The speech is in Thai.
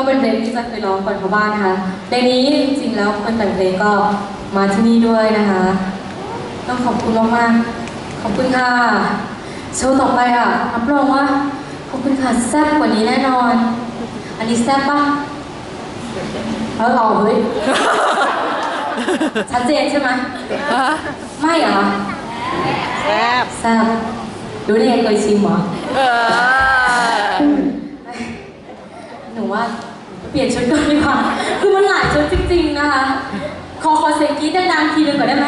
เพราะบ้านนะคะในนี้จริงๆแล้วคนแต่งเพลงก็มาที่นี่ด้วยนะคะ ต้องขอบคุณมากๆขอบคุณค่ะโชว์ต่อไปอะรับรองว่าขอบคุณค่ะแซ่บกว่านี้แน่นอน อันนี้แซ่บปะแล้วเราเฮ้ยชัดเจนใช่ไหมไม่เหรอแซ่บแซ่บรู้ได้ไงเคยชิมเหรอเออ หนูว่าเปลี่ยนชุดก่อนดีกว่า คือมันหลายชุดจริงๆนะคะ ขอขอเสียงกรี๊ดดังๆทีนึงก่อนได้ไหม